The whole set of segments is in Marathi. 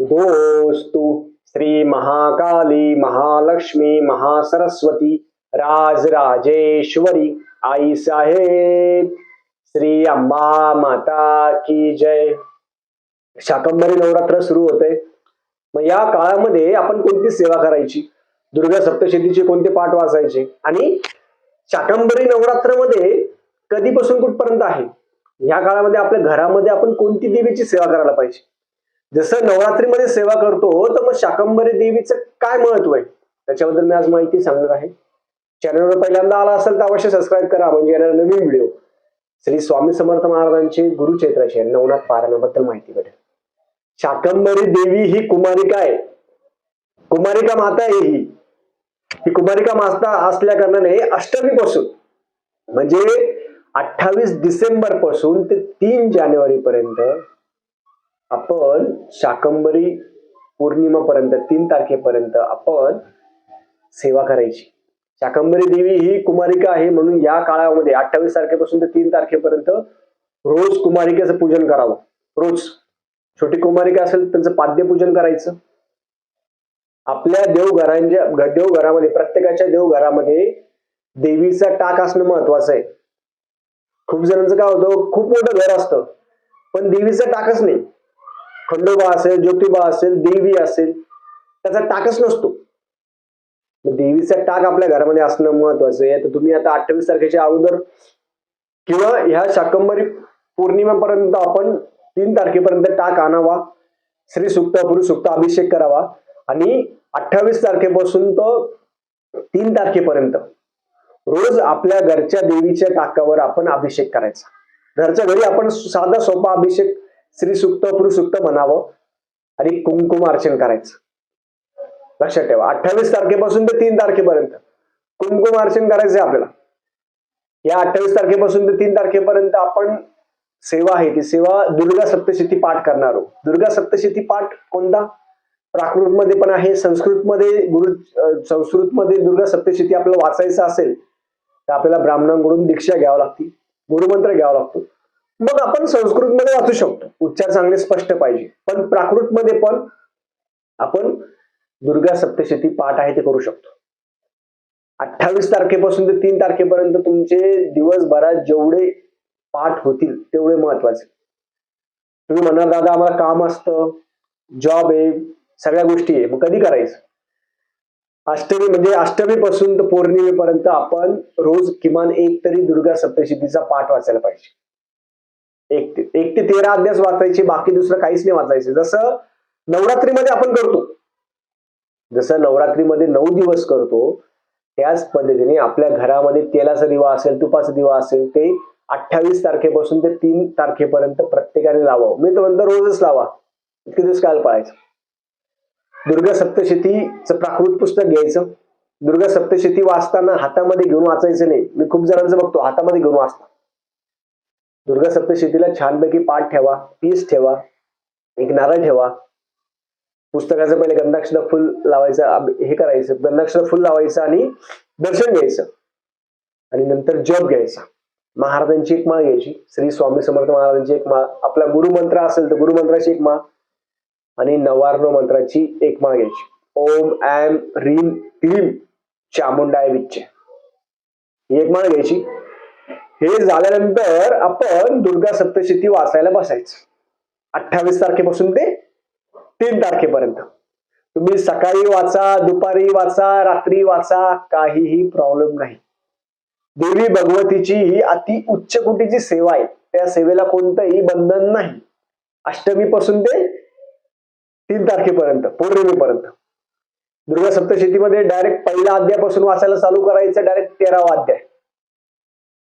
दोस्तु श्री महाकाली महालक्ष्मी महासरस्वती राजराजेश्वरी आई साहेब श्री अंबा माता की जय। शाकंभरी नवरात्र सुरू होते मग या काळामध्ये आपण कोणती सेवा करायची? दुर्गा सप्तशतीचे कोणते पाठ वाचायचे? आणि शाकंभरी नवरात्रमध्ये कधीपासून कुठपर्यंत आहे? ह्या काळामध्ये आपल्या घरामध्ये आपण कोणती देवीची सेवा करायला पाहिजे? जसं नवरात्रीमध्ये सेवा करतो तर मग शाकंभरी देवीचं काय महत्त्व आहे? त्याच्याबद्दल मी आज माहिती सांगणार आहे. चॅनलवर पहिल्यांदा आला असेल तर अवश्य सबस्क्राईब करा म्हणजे येणारा नवीन व्हिडिओ श्री स्वामी समर्थ महाराजांचे गुरुचैत्राचे नवनाथ पारायणाबद्दल माहिती भेटेल. शाकंभरी देवी ही कुमारिका आहे. कुमारिका माता आहे ही. ही कुमारिका माता असल्या कारणाने अष्टमी पासून म्हणजे अठ्ठावीस डिसेंबरपासून ते तीन जानेवारी पर्यंत आपण शाकंभरी पौर्णिमापर्यंत तीन तारखेपर्यंत आपण सेवा करायची. शाकंभरी देवी ही कुमारिका आहे म्हणून या काळामध्ये अठ्ठावीस तारखेपासून ते तीन तारखेपर्यंत रोज कुमारिकेचं पूजन करावं. रोज. छोटी कुमारिका असेल त्यांचं पाद्यपूजन करायचं. आपल्या देवघरांच्या देवघरामध्ये प्रत्येकाच्या देवघरामध्ये देवीचा टाक असणं महत्वाचं आहे. खूप जणांचं काय होतं खूप मोठं घर असतं पण देवीचा टाकच नाही. खंडोबा असेल ज्योतिबा असेल देवी असेल त्याचा टाकच नसतो. देवीचा टाक आपल्या घरामध्ये असणं महत्वाचं आहे. तर तुम्ही आता अठ्ठावीस तारखेच्या अगोदर किंवा ह्या शाकंभरी पौर्णिमेपर्यंत आपण तीन तारखेपर्यंत टाक आणावा. श्री सुक्त सुक्त अभिषेक करावा. आणि अठ्ठावीस तारखेपासून तर तीन तारखेपर्यंत रोज आपल्या घरच्या देवीच्या टाकावर आपण अभिषेक करायचा. घरच्या घरी आपण साधा सोपा अभिषेक श्री सुक्त सुक्त म्हणावं आणि कुंकुम अर्चन करायचं. लक्षात ठेवा अठ्ठावीस तारखेपासून ते तीन तारखेपर्यंत. कुंकुम अर्चन करायचंय आपल्याला. या अठ्ठावीस तारखेपासून ते तीन तारखेपर्यंत आपण सेवा आहे ती सेवा दुर्गा सप्तशती पाठ करणार आहोत. दुर्गा सप्तशती पाठ कोणता? प्राकृत मध्ये पण आहे संस्कृत मध्ये गुरु संस्कृतमध्ये संस्कृत मध्ये दुर्गा सप्तशती आपल्याला वाचायचं असेल तर आपल्याला ब्राह्मणांकडून दीक्षा घ्यावं लागते गुरुमंत्र घ्यावा लागतो. मग आपण संस्कृत मध्ये वाचू शकतो. उच्चार चांगले स्पष्ट पाहिजे. पण प्राकृतमध्ये पण आपण दुर्गा सप्तशती पाठ आहे ते करू शकतो. अठ्ठावीस तारखेपासून ते तीन तारखेपर्यंत तुमचे दिवसभरात जेवढे पाठ होतील तेवढे महत्त्वाचे तुम्ही म्हणाल दादा आम्हाला काम असतं जॉब आहे सगळ्या गोष्टी आहे. मग कधी करायचं? अष्टमी म्हणजे अष्टमीपासून तर पौर्णिमेपर्यंत आपण रोज किमान एक तरी दुर्गा सप्तशतीचा पाठ वाचायला पाहिजे. एक ते एक ते तेरा अध्यास वाचायचे बाकी दुसरं काहीच नाही वाचायचं. जसं नवरात्रीमध्ये आपण करतो जसं नवरात्रीमध्ये नऊ दिवस करतो त्याच पद्धतीने आपल्या घरामध्ये तेलाचा दिवा असेल तुपाचा दिवा असेल ते अठ्ठावीस तारखेपासून ते तीन तारखेपर्यंत प्रत्येकाने लावावं. मी तर म्हणतो रोजच लावा. इतके दिवस काल पाळायचं. दुर्गा सप्तशतीचं प्राकृत पुस्तक घ्यायचं. दुर्गा सप्तशती वाचताना हातामध्ये घेऊन वाचायचं नाही. मी खूप जणांचं बघतो हातामध्ये घेऊन वाचता दुर्गा सप्तशतीला छानपैकी पाठ ठेवा पीस ठेवा एक नारळ ठेवा. पुस्तकाचं पहिले गंधाक्षर फुल लावायचं हे करायचं गंधाक्षर फुल लावायचं आणि दर्शन घ्यायचं. आणि नंतर जप घ्यायचा. महाराजांची एक माळ घ्यायची. श्री स्वामी समर्थ महाराजांची एक माळ आपला गुरुमंत्र असेल तर गुरुमंत्राची एक माळ आणि नवार्ण मंत्राची एक माळ घ्यायची. ओम ऍम रीम क्लीम चामुंडाय विच्चे. ही एक माळ घ्यायची. हे झाल्यानंतर आपण दुर्गा सप्तशती वाचायला बसायचं. अठ्ठावीस तारखेपासून ते तीन तारखेपर्यंत. तुम्ही सकाळी वाचा दुपारी वाचा रात्री वाचा काहीही प्रॉब्लेम नाही. देवी भगवतीची ही अति उच्च कोटीची सेवा आहे. त्या सेवेला कोणतंही बंधन नाही. अष्टमीपासून ते तीन तारखेपर्यंत पौर्णिमेपर्यंत. दुर्गा सप्तशतीमध्ये डायरेक्ट पहिल्या अध्यायापासून वाचायला चालू करायचं डायरेक्ट तेरावा अध्याय.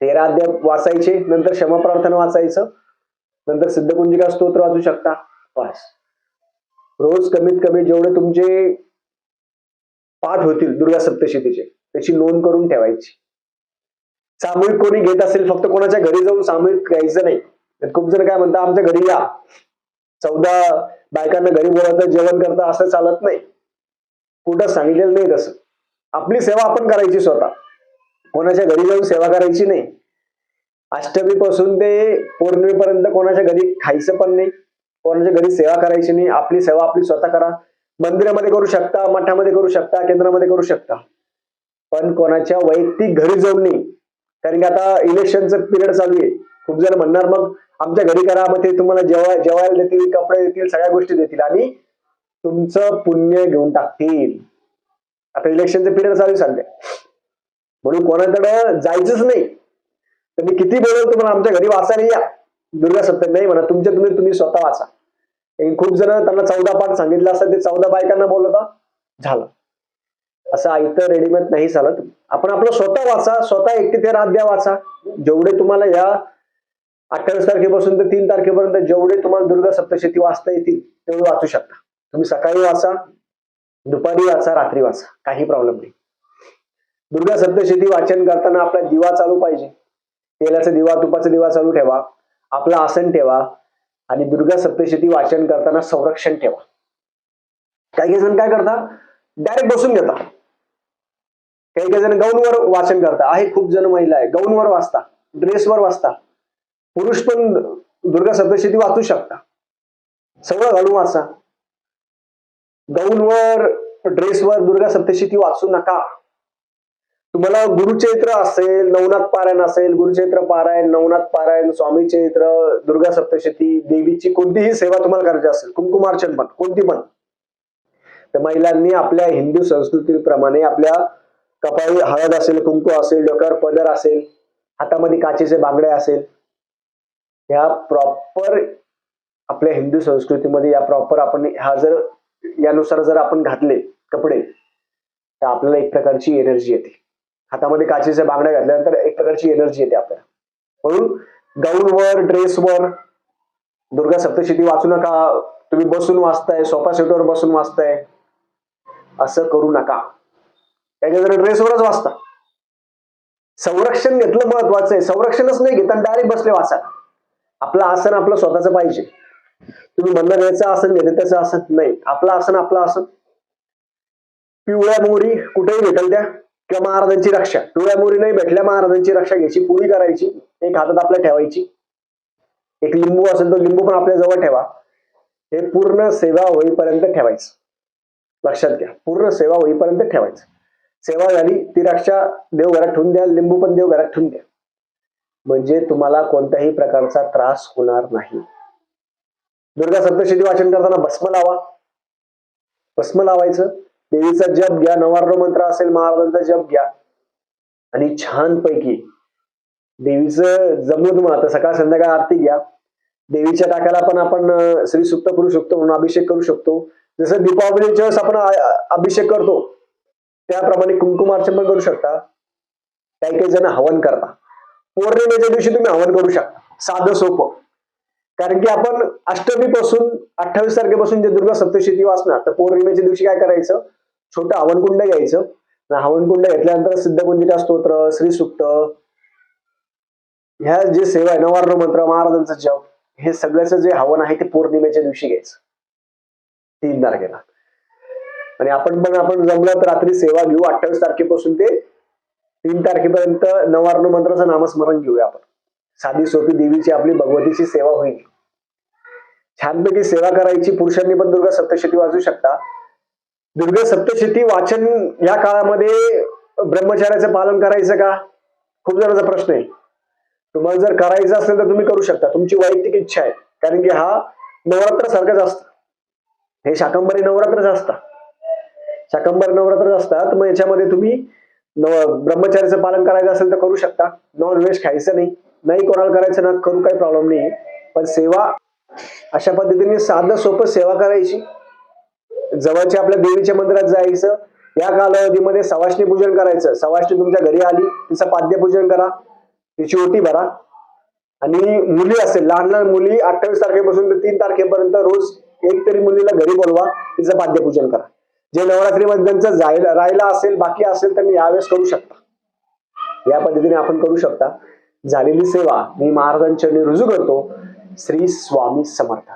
तेरा अध्याय वाचायचे नंतर क्षमप्रार्थना वाचायचं नंतर सिद्धकुंजिका स्तोत्र वाचू शकता. बस. रोज कमीत कमी जेवढे तुमचे पाठ होतील दुर्गा सप्तशतीचे त्याची नोंद करून ठेवायची. सामूहिक कोणी घेत असेल फक्त कोणाच्या घरी जाऊन सामूहिक घ्यायचं नाही. तर खूप जण काय म्हणतात आमच्या घरी या. चौदा बायकांना घरी बोलायचं जेवण करता असं चालत नाही. कुठं सांगितलेलं नाही तसं. आपली सेवा आपण करायची स्वतः. कोणाच्या घरी जाऊन सेवा करायची नाही. अष्टमी पासून ते पौर्णिमेपर्यंत कोणाच्या घरी खायचं पण नाही. कोणाच्या घरी सेवा करायची नाही. आपली सेवा आपली स्वतः करा. मंदिरामध्ये करू शकता मठामध्ये करू शकता केंद्रामध्ये करू शकता. पण कोणाच्या वैयक्तिक घरी जाऊन नाही. कारण की आता इलेक्शनचं पिरियड चालू आहे. खूप जण म्हणणार मग आमच्या घरी करा मग ते तुम्हाला जेवा जेवायला देतील कपडे देतील सगळ्या गोष्टी देतील आणि तुमचं पुण्य घेऊन टाकतील. आता इलेक्शनचं पिरियड चालू आहे सध्या. म्हणून कोणाकडे जायचंच नाही. तर मी किती बोलवतो तुम्हाला आमच्या घरी वाचायला या. दुर्गा सप्तक नाही म्हणा तुमच्या तुम्ही तुम्ही स्वतः वाचा. खूप जण त्यांना चौदा पाठ सांगितलं असतात ते चौदा बायकांना बोलवता झालं. असं आयतं रेडीमेड नाही चालत. आपण आपलं स्वतः वाचा स्वतः एकटी ते राध्या वाचा. जेवढे तुम्हाला या अठ्ठावीस तारखेपासून ते तीन तारखेपर्यंत जेवढे तुम्हाला दुर्गा सप्तशती वाचता येतील तेवढे वाचू शकता. तुम्ही सकाळी वाचा दुपारी वाचा रात्री वाचा. काही प्रॉब्लेम नाही. दुर्गा सप्तशती वाचन करताना आपला दिवा चालू पाहिजे. तेलाचा दिवा तुपाचा दिवा चालू ठेवा. आपलं आसन ठेवा. आणि दुर्गा सप्तशती वाचन करताना संरक्षण ठेवा. काही काही जण काय करता डायरेक्ट बसून घेता काही काही जण गाऊनवर वाचन करता आहे खूप जण महिला आहे. गौणवर वाचता ड्रेसवर वाचता पुरुष पण दुर्गा सप्तशती वाचू शकता सगळं घालून वाचा. गौणवर ड्रेसवर दुर्गा सप्तशती वाचू नका. तुम्हाला गुरुचैत्र असेल नवनाथ पारायण असेल गुरुचैत्र पारायण नवनाथ पारायण स्वामी चैत्र दुर्गा सप्तशती देवीची कोणतीही सेवा तुम्हाला करायची असेल कुंकुमार्चन पण कोणती पण तर महिलांनी आपल्या हिंदू संस्कृतीप्रमाणे आपल्या कपाळी हळद असेल कुंकू असेल डोक्यावर पदर असेल हातामध्ये काचेचे बांगडे असेल ह्या प्रॉपर आपल्या हिंदू संस्कृतीमध्ये या प्रॉपर आपण हा जर यानुसार जर आपण घातले कपडे तर आपल्याला एक प्रकारची एनर्जी येते. हातामध्ये काचेच्या बांगड्या घातल्यानंतर एक प्रकारची एनर्जी येते आपल्याला. म्हणून गाऊनवर ड्रेसवर दुर्गा सप्तशती वाचू नका. तुम्ही बसून वाचताय सोफा सेटवर बसून वाचताय. असं करू नका. त्याच्या जर ड्रेसवरच वाचता. संरक्षण घेतलं महत्वाचं आहे. संरक्षणच नाही घेता डायरेक्ट बसले वाचा. आपलं आसन आपलं स्वतःच पाहिजे. तुम्ही म्हणणार घ्यायचं आसन घेते त्याचं आसन नाही. आपलं आसन आपलं आसन. पिवळ्या मोहरी कुठेही भेटल त्या. किंवा महाराजांची रक्षा. पिवळ्या नाही भेटल्या महाराजांची रक्षा घ्यायची पुरी करायची एक हातात आपल्या ठेवायची. एक लिंबू असेल तो लिंबू पण आपल्या जवळ ठेवा. हे पूर्ण सेवा होईपर्यंत ठेवायचं. लक्षात घ्या पूर्ण सेवा होईपर्यंत ठेवायचं. सेवा झाली ती रक्षा देव घरात ठेवून द्या लिंबू पण देव घरात ठेवून द्या. म्हणजे तुम्हाला कोणत्याही प्रकारचा त्रास होणार नाही. दुर्गा सप्तशती वाचन करताना भस्म लावा. भस्म लावायचं. देवीचा जप घ्या नवार्ण मंत्र असेल महाराजांचा जप घ्या. आणि छानपैकी देवीचं जमलं तुम्हाला आता सकाळ संध्याकाळ आरती घ्या. देवीच्या टाकाला पण आपण श्री सुप्त करू शकतो म्हणून अभिषेक करू शकतो. जसं दीपावलीच्या वेळेस आपण अभिषेक करतो त्याप्रमाणे कुंकुमार्चन पण करू शकता. काही काही जण हवन करता. पौर्णिमेच्या दिवशी तुम्ही हवन करू शकता. साधं सोपं. कारण की आपण अष्टमी पासून अठ्ठावीस तारखेपासून जे दुर्गा सप्तशती वाचणार तर पौर्णिमेच्या दिवशी काय करायचं? छोटं हवनकुंड घ्यायचं. हवनकुंड घेतल्यानंतर सिद्धकुंजिका स्तोत्र श्रीसुक्त ह्या जे सेवा आहे नवार्ण मंत्र महाराजांचं जप हे सगळ्याचं जे हवन आहे ते पौर्णिमेच्या दिवशी घ्यायचं. तीन तारखेला आणि आपण पण आपण जमलं तर रात्री सेवा घेऊ. अठ्ठावीस तारखेपासून ते तीन तारखेपर्यंत नवार्ण मंत्राचं नामस्मरण घेऊया आपण. साधी सोपी देवीची आपली भगवतीची सेवा होईल. छानपैकी सेवा करायची. पुरुषांनी पण दुर्गा सप्तशती वाचू शकता. दुर्ग सप्तशती वाचन या काळामध्ये ब्रह्मचार्याचं पालन करायचं का? खूप जणांचा प्रश्न आहे. तुम्हाला जर करायचं असेल तर तुम्ही करू शकता. तुमची वैयक्तिक इच्छा आहे. कारण की हा नवरात्र सारखंच असतं. हे शाकंबरी नवरात्रच असतं शाकंबरी नवरात्रच असतात. मग याच्यामध्ये तुम्ही नव ब्रह्मचार्याचं पालन करायचं असेल तर करू शकता. नॉन व्हेज खायचं नाही. नाही कोणाला करायचं ना करू काही प्रॉब्लेम नाही. पण सेवा अशा पद्धतीने साधं सोपं सेवा करायची. जवळच्या आपल्या देवीच्या मंदिरात जायचं. या कालावधीमध्ये सवाष्णी पूजन करायचं. सवाष्णी तुमच्या घरी आली तिचं पाद्यपूजन करा तिची ओटी भरा. आणि मुली असेल लहान लहान मुली अठ्ठावीस तारखेपासून ते तीन तारखेपर्यंत रोज एक तरी मुलीला घरी बोलवा तिचं पाद्यपूजन करा. जे नवरात्रीमध्ये त्यांचं जायला राहिला असेल बाकी असेल त्यांनी यावेळेस करू शकता. या पद्धतीने आपण करू शकता. झालेली सेवा मी महाराजांच्या रुजू करतो. श्री स्वामी समर्थ.